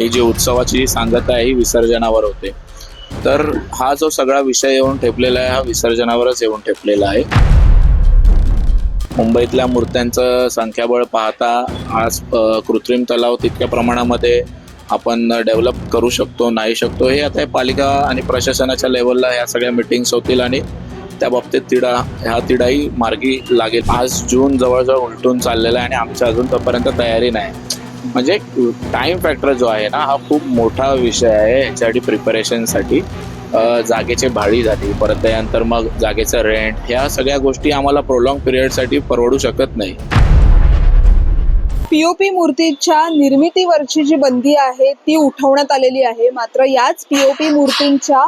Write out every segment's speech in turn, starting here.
ही जी उत्सवाची सांगता आहे ही विसर्जनावर होते. तर हा जो सगळा विषय येऊन ठेपलेला आहे हा विसर्जनावरच येऊन ठेपलेला आहे. मुंबईतल्या मूर्त्यांचं संख्याबळ पाहता आज कृत्रिम तलाव तितक्या प्रमाणामध्ये आपण डेव्हलप करू शकतो नाही शकतो हे आता पालिका आणि प्रशासनाच्या लेवलला ह्या सगळ्या मिटिंग्स होतील आणि त्या बाबतीत तिढा ह्या तिढाही मार्गी लागेल. आज जून जवळजवळ उलटून चाललेला आहे आणि आमच्या अजून तोपर्यंत तयारी नाही. म्हणजे टाइम फॅक्टर जो आहे ना हा खूप मोठा विषय आहे याच्यासाठी प्रिपरेशनसाठी जागेचे जागेची भाडी झाली परत त्यानंतर मग जागेचं रेंट ह्या सगळ्या गोष्टी आम्हाला प्रोलॉंग पिरियडसाठी परवडू शकत नाही. पीओपी मूर्तीच्या निर्मितीवरची जी बंदी आहे ती उठवण्यात आलेली आहे. मात्र याच पीओपी मूर्तींच्या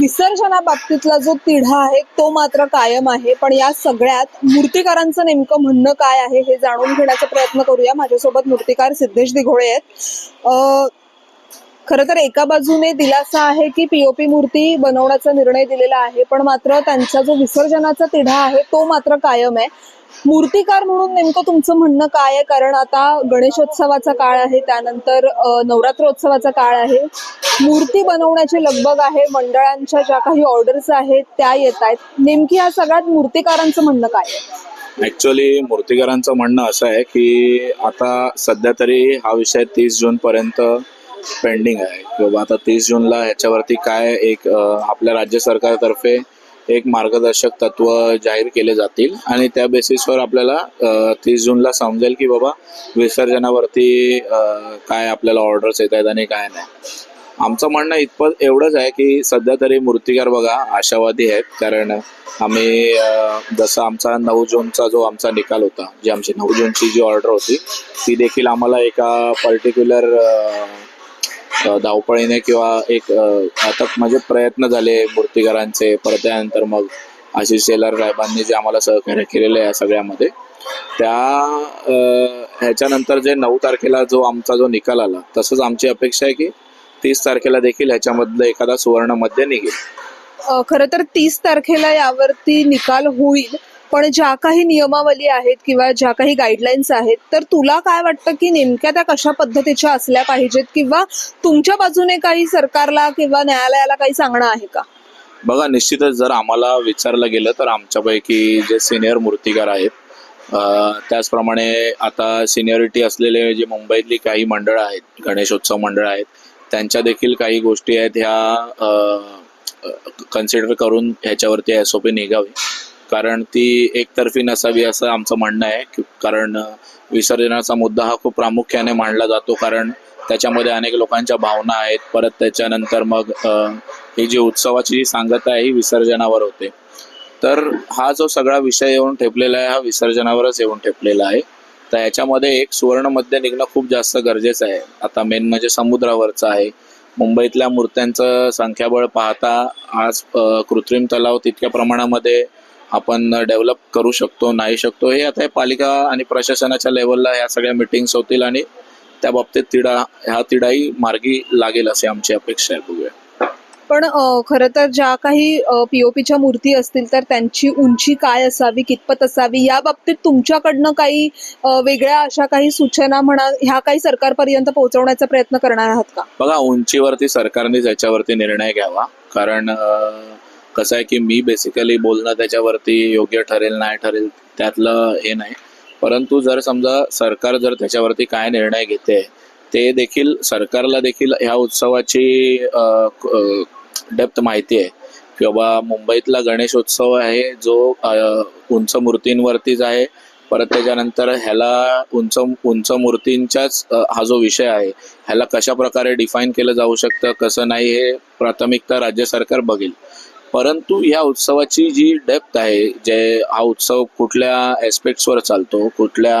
विसर्जनाबाबतीतला जो तिढा आहे तो मात्र कायम आहे. पण या सगळ्यात मूर्तिकारांचं नेमकं म्हणणं काय आहे हे जाणून घेण्याचा प्रयत्न करूया. माझ्यासोबत मूर्तिकार सिद्धेश दिघोळे आहेत. खर खरं तर एका बाजूने दिलासा आहे की पीओपी मूर्ती बनवण्याचा निर्णय दिलेला आहे पण मात्र त्यांचा जो विसर्जनाचा तिढा आहे तो मात्र कायम आहे. मूर्तिकार म्हणून नेमकं तुमचं म्हणणं काय आहे? कारण आता गणेशोत्सवाचा काळ आहे त्यानंतर नवरात्रोत्सवाचा काळ आहे. मूर्ती बनवण्याची लगबग आहे मंडळांच्या ज्या काही ऑर्डर्स आहेत त्या येत आहेत. नेमकी या सगळ्यात मूर्तिकारांचं म्हणणं काय आहे? ऍक्च्युअली मूर्तिकारांचं म्हणणं असं आहे की आता सध्या तरी हा विषय तीस जून पर्यंत पेंडिंग आहे. किंवा आता तीस जूनला ह्याच्यावरती काय एक आपल्या राज्य सरकारतर्फे एक मार्गदर्शक तत्व जाहीर केले जातील आणि त्या बेसिसवर आपल्याला तीस जूनला समजेल की बाबा विसर्जनावरती काय आपल्याला ऑर्डर्स येत आहेत आणि काय नाही. आमचं म्हणणं इतपत एवढंच आहे की सध्या तरी मूर्तिकार बघा आशावादी आहेत. कारण आम्ही जसं आमचा नऊ जूनचा जो आमचा निकाल होता जी आमची नऊ जूनची जी ऑर्डर होती ती देखील आम्हाला एका पर्टिक्युलर धावपळीने किंवा एक आता माझे म्हणजे प्रयत्न झाले मूर्तिकारांचे परत त्यानंतर मग आशिष शेलार साहेबांनी जे आम्हाला सहकार्य केलेलं आहे या सगळ्यामध्ये. त्या ह्याच्यानंतर जे नऊ तारखेला जो आमचा जो निकाल आला तसंच आमची अपेक्षा आहे की तीस तारखेला देखील ह्याच्यामधलं एखादा सुवर्ण मध्य निघेल खरं तर तीस तारखेला यावरती निकाल होईल. पण ज्या काही नियमावली आहेत किंवा ज्या काही गाईडलाईन्स आहेत तर तुला काय वाटतं की नेमक्या त्या कशा पद्धतीच्या असल्या पाहिजेत? किंवा तुमच्या बाजूने काही सरकारला किंवा न्यायालयाला काही सांगणं आहे का? बघा निश्चितच जर आम्हाला विचारलं गेलं तर आमच्यापैकी जे सिनियर मूर्तिकार आहेत त्याचप्रमाणे आता सिनियरिटी असलेले जे मुंबईतली काही मंडळ आहेत गणेशोत्सव मंडळ आहेत त्यांच्या देखील काही गोष्टी आहेत ह्या कन्सिडर करून ह्याच्यावरती एस ओ पी निघावी. कारण ती एकतर्फी नसावी असं आमचं म्हणणं आहे. कारण विसर्जनाचा मुद्दा हा खूप प्रामुख्याने मांडला जातो. कारण त्याच्यामध्ये अनेक लोकांच्या भावना आहेत. परत त्याच्यानंतर मग ही जी उत्सवाची जी सांगता आहे ही विसर्जनावर होते. तर हा जो सगळा विषय येऊन ठेपलेला आहे हा विसर्जनावरच येऊन ठेपलेला आहे. तर याच्यामध्ये एक सुवर्ण मध्य निघणं खूप जास्त गरजेचं आहे. आता मेन म्हणजे समुद्रावरचं आहे. मुंबईतल्या मूर्त्यांचं संख्याबळ पाहता आज कृत्रिम तलाव तितक्या प्रमाणामध्ये आपण डेव्हलप करू शकतो नाही शकतो हे आता पालिका आणि प्रशासनाच्या लेवलला ह्या सगळ्या मिटिंग्स होतील आणि त्या बाबतीत तिढा ह्या तिढाही मार्गी लागेल अशी आमची अपेक्षा आहे. बघूया. पण खरं तर ज्या काही पीओपीच्या मूर्ती असतील तर त्यांची उंची काय असावी कितपत असावी या बाबतीत तुमच्याकडनं काही वेगळ्या अशा काही सूचना म्हणा ह्या काही सरकारपर्यंत पोहोचवण्याचा प्रयत्न करणार आहात का? बघा उंचीवरती सरकारनेच याच्यावरती निर्णय घ्यावा कारण कसं आहे की मी बेसिकली बोलणं त्याच्यावरती योग्य ठरेल नाही ठरेल त्यातलं हे नाही. परंतु जर समजा सरकार जर त्याच्यावरती काय निर्णय घेते ते देखील सरकारला देखील ह्या उत्सवाची डेप्थ माहिती आहे. किंवा मुंबईतला गणेशोत्सव आहे जो उंच मूर्तींवरतीच आहे परत त्याच्यानंतर ह्याला उंच उंच मूर्तींचाच हा जो विषय आहे ह्याला कशा प्रकारे डिफाईन केलं जाऊ शकतं कसं नाही हे प्राथमिकता राज्य सरकार बघेल. परंतु ह्या उत्सवाची जी डेप्थ आहे जे हा उत्सव कुठल्या ॲस्पेक्ट्सवर चालतो कुठल्या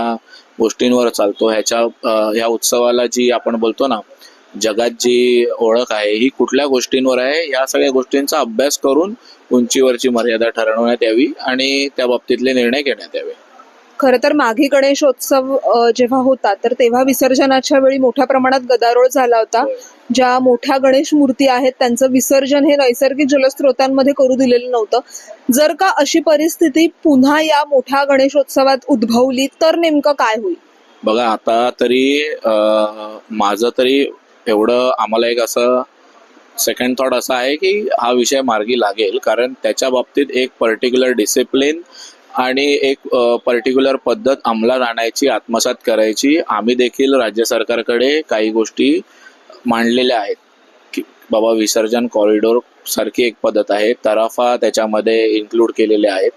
गोष्टींवर चालतो ह्याच्या ह्या उत्सवाला जी आपण बोलतो ना जगात जी ओळख आहे ही कुठल्या गोष्टींवर आहे या सगळ्या गोष्टींचा अभ्यास करून उंचीवरची मर्यादा ठरवण्यात यावी आणि त्या बाबतीतले निर्णय घेण्यात यावे. खरं तर माघी गणेशोत्सव जेव्हा होता तर तेव्हा विसर्जनाच्या वेळी मोठ्या प्रमाणात गदारोळ झाला होता. ज्या मोठ्या गणेश मूर्ती आहेत त्यांचं विसर्जन हे नैसर्गिक जलस्रोतांमध्ये करू दिलेलं नव्हतं. जर का अशी परिस्थिती पुन्हा या मोठ्या गणेशोत्सवात उद्भवली तर नेमकं काय होईल? बघा आता तरी माझं तरी एवढं आम्हाला एक असं सेकंड थॉट असा आहे की हा विषय मार्गी लागेल. कारण त्याच्या बाबतीत एक पर्टिक्युलर डिसिप्लिन आणि एक पर्टिक्युलर पद्धत अंमलात आणायची आत्मसात करायची. आम्ही देखील राज्य सरकारकडे काही गोष्टी मांडलेल्या आहेत. की बाबा विसर्जन कॉरिडोर सारखी एक पद्धत आहे. तराफा त्याच्यामध्ये इन्क्लूड केलेले आहेत.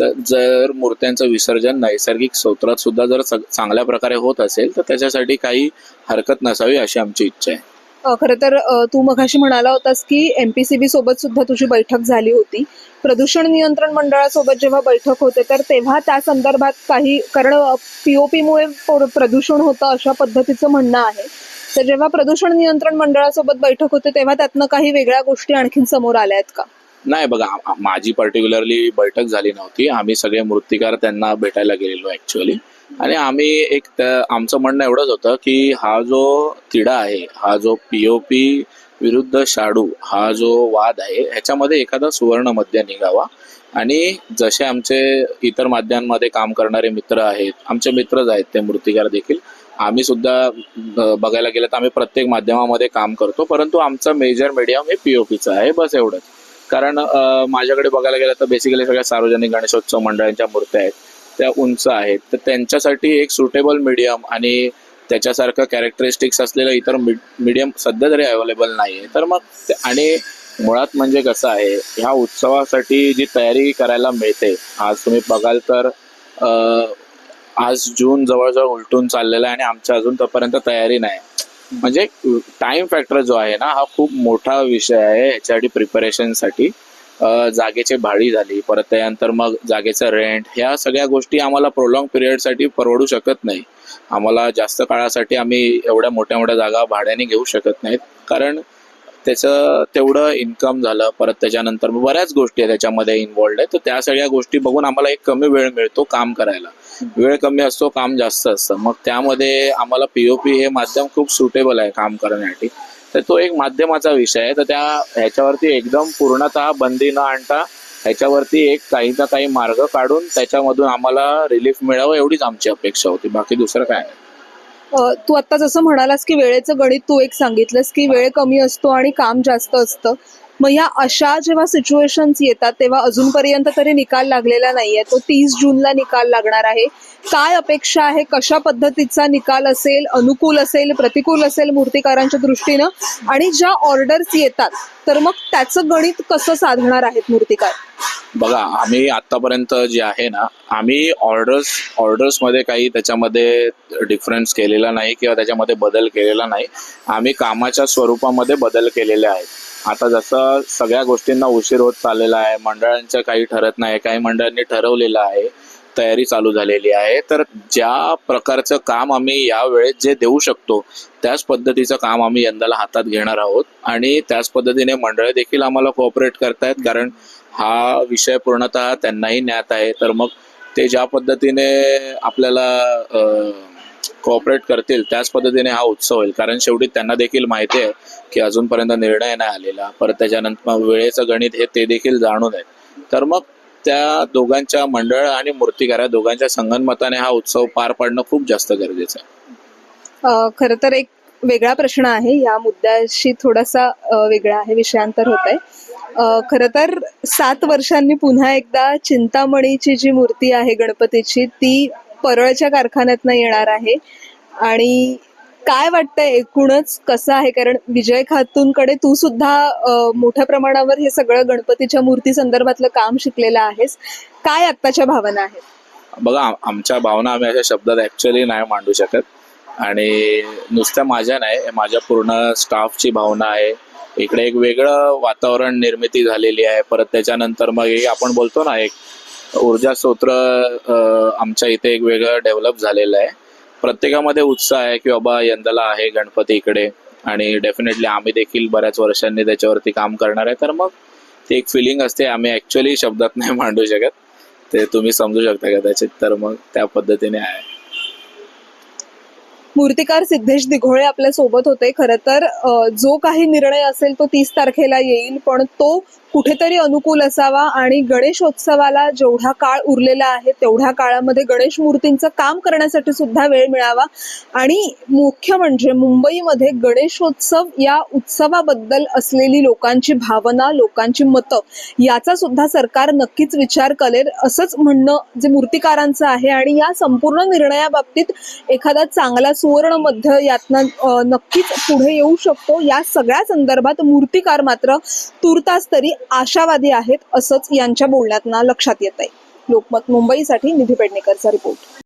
तर जर मूर्त्यांचं विसर्जन नैसर्गिक स्रोत्रात सुद्धा जर सग- चांगल्या प्रकारे होत असेल तर त्याच्यासाठी काही हरकत नसावी अशी आमची इच्छा आहे. खरं तर तू मघाशी म्हणाला होतास की एम पी सोबत सुद्धा तुझी बैठक झाली होती. प्रदूषण नियंत्रण मंडळासोबत जेव्हा बैठक होते तर तेव्हा त्या संदर्भात काही कारण पी ओ पीमुळे प्रदूषण होतं अशा पद्धतीचं म्हणणं आहे. तर जेव्हा प्रदूषण नियंत्रण मंडळासोबत बैठक होते तेव्हा त्यातनं काही वेगळ्या गोष्टी आणखीन समोर आल्या आहेत का? नाही बघा माझी पर्टिक्युलरली बैठक झाली नव्हती. आम्ही सगळे मृत्तिकार त्यांना भेटायला गेलेलो ऍक्च्युअली आणि आम्ही एक आमचं म्हणणं एवढंच होतं की हा जो तिढा आहे हा जो पीओपी विरुद्ध शाडू हा जो वाद आहे ह्याच्यामध्ये एखादा सुवर्ण मध्य निघावा. आणि जसे आमचे इतर माध्यमांमध्ये काम करणारे मित्र आहेत आमचे मित्रच आहेत ते मूर्तिकार देखील. आम्ही सुद्धा बघायला गेलं तर आम्ही प्रत्येक माध्यमामध्ये काम करतो. परंतु आमचं मेजर मीडियम हे पीओपीचं आहे बस एवढंच. कारण माझ्याकडे बघायला गेलं तर बेसिकली सगळ्या सार्वजनिक गणेशोत्सव मंडळांच्या मूर्त्या आहेत त्या उंच आहेत. तर त्यांच्यासाठी एक सुटेबल मीडियम आणि त्याच्यासारखं कॅरेक्टरिस्टिक्स असलेलं इतर मीडियम सध्या तरी अवेलेबल नाही आहे तर मग आणि मुळात म्हणजे कसं आहे ह्या उत्सवासाठी जी तयारी करायला मिळते आज तुम्ही बघाल तर आज जून जवळजवळ उलटून चाललेला आहे आणि आमच्या अजून तोपर्यंत तयारी नाही. म्हणजे टाइम फॅक्टर जो आहे ना हा खूप मोठा विषय आहे याच्यासाठी प्रिपरेशनसाठी जागेची भाडी झाली परत त्यानंतर मग जागेचं रेंट ह्या सगळ्या गोष्टी आम्हाला प्रोलॉंग पिरियडसाठी परवडू शकत नाही. आम्हाला जास्त काळासाठी आम्ही एवढ्या मोठ्या मोठ्या जागा भाड्याने घेऊ शकत नाहीत. कारण त्याचं तेवढं इन्कम झालं परत त्याच्यानंतर मग बऱ्याच गोष्टी आहेत त्याच्यामध्ये इन्वॉल्ड आहे तर त्या सगळ्या गोष्टी बघून आम्हाला एक कमी वेळ मिळतो काम करायला. वेळ कमी असतो काम जास्त असतं. मग त्यामध्ये आम्हाला पीओपी हे माध्यम खूप सुटेबल आहे काम करण्यासाठी. तर तो एक माध्यमाचा विषय आहे. तर त्या ह्याच्यावरती एकदम पूर्णतः बंदी न आणता ह्याच्यावरती एक काही ना काही मार्ग काढून त्याच्यामधून आम्हाला रिलीफ मिळावं एवढीच आमची अपेक्षा होती. बाकी दुसरं काय आहे? तू आता जसं म्हणालास की वेळेचं गणित तू एक सांगितलंस की वेळ कमी असतो आणि काम जास्त असतं. मग या अशा जेव्हा सिच्युएशन्स येतात तेव्हा अजूनपर्यंत तरी निकाल लागलेला नाहीये. तो तीस जूनला निकाल लागणार आहे. काय अपेक्षा आहे? कशा पद्धतीचा निकाल असेल? अनुकूल असेल? प्रतिकूल असेल मूर्तिकारांच्या दृष्टीनं? आणि ज्या ऑर्डर्स येतात तर मग त्याचं गणित कसं साधणार आहेत मूर्तिकार? बघा आम्ही आतापर्यंत जे आहे ना आम्ही ऑर्डर्स ऑर्डर्समध्ये काही त्याच्यामध्ये डिफरन्स केलेला नाही किंवा त्याच्यामध्ये बदल केलेला नाही. आम्ही कामाच्या स्वरूपामध्ये बदल केलेले आहेत. आता जसं सगळ्या गोष्टींना उशीर होत चाललेला आहे मंडळांचं काही ठरत नाही काही मंडळांनी ठरवलेलं आहे तयारी चालू झालेली आहे तर ज्या प्रकारचं काम आम्ही या वेळेत जे देऊ शकतो त्याच पद्धतीचं काम आम्ही यंदाला हातात घेणार आहोत. आणि त्याच पद्धतीने मंडळ देखील आम्हाला कोऑपरेट करतायत कारण हा विषय पूर्णतः त्यांनाही ज्ञात आहे. तर मग ते ज्या पद्धतीने आपल्याला कोऑपरेट करतील त्याच पद्धतीने हा उत्सव होईल. कारण शेवटी त्यांना देखील माहिती आहे की अजूनपर्यंत निर्णय नाही आलेला. परत त्याच्यानंतर वेळेचं गणित हे ते देखील जाणून आहे तर मग त्या दोघांच्या मंडळ आणि मूर्तिकार या दोघांच्या संगनमताने हा उत्सव पार पाडणं खूप जास्त गरजेचं आहे. खर तर एक वेगळा प्रश्न आहे. या मुद्द्याशी थोडासा वेगळा आहे विषयांतर होत आहे खरं तर सात वर्षांनी पुन्हा एकदा चिंतामणीची जी मूर्ती आहे गणपतीची ती परळच्या कारखान्यातनं येणार आहे. आणि काय वाटतंय एकूणच कसं आहे? कारण विजय खातूंकडे तू सुद्धा मोठ्या प्रमाणावर हे सगळं गणपतीच्या मूर्ती संदर्भातलं काम शिकलेलं आहेस. काय आत्ताच्या भावना आहेत? बघा आमच्या भावना आम्ही अशा शब्दात ऍक्च्युअली नाही मांडू शकत. आणि नुसत्या माझ्या नाही माझ्या पूर्ण स्टाफची भावना आहे. इकडे एक वेगळं वातावरण निर्मिती झालेली आहे. परत त्याच्यानंतर मग आपण बोलतो ना एक ऊर्जा स्रोत्र आमच्या इथे एक वेगळं डेव्हलप झालेलं आहे. प्रत्येकामध्ये उत्साह आहे की बाबा यंदाला आहे गणपती इकडे. आणि डेफिनेटली आम्ही देखील बऱ्याच वर्षांनी त्याच्यावरती काम करणार आहे. तर मग ती एक फिलिंग असते आम्ही ऍक्च्युअली शब्दात नाही मांडू शकत. ते तुम्ही समजू शकता कदाचित. तर मग त्या पद्धतीने आहे. मूर्तिकार सिद्धेश दिघोळे आपल्यासोबत होते. खरं तर जो काही निर्णय असेल तो तीस तारखेला येईल पण तो कुठेतरी अनुकूल असावा आणि गणेशोत्सवाला जेवढा काळ उरलेला आहे तेवढ्या काळामध्ये गणेश मूर्तींचं काम करण्यासाठी सुद्धा वेळ मिळावा. आणि मुख्य म्हणजे मुंबईमध्ये गणेशोत्सव या उत्सवाबद्दल असलेली लोकांची भावना लोकांची मतं याचा सुद्धा सरकार नक्कीच विचार करेल. असंच म्हणणं जे मूर्तिकारांचं आहे आणि या संपूर्ण निर्णयाबाबतीत एखादा चांगला सुवर्ण मध्य यातनं नक्कीच पुढे येऊ शकतो. या सगळ्या संदर्भात मूर्तिकार मात्र तुर्तास तरी आशावादी आहेत असंच यांच्या बोलण्यात लक्षात येत आहे लोकमत मुंबईसाठी निधी पेडणेकरचा रिपोर्ट.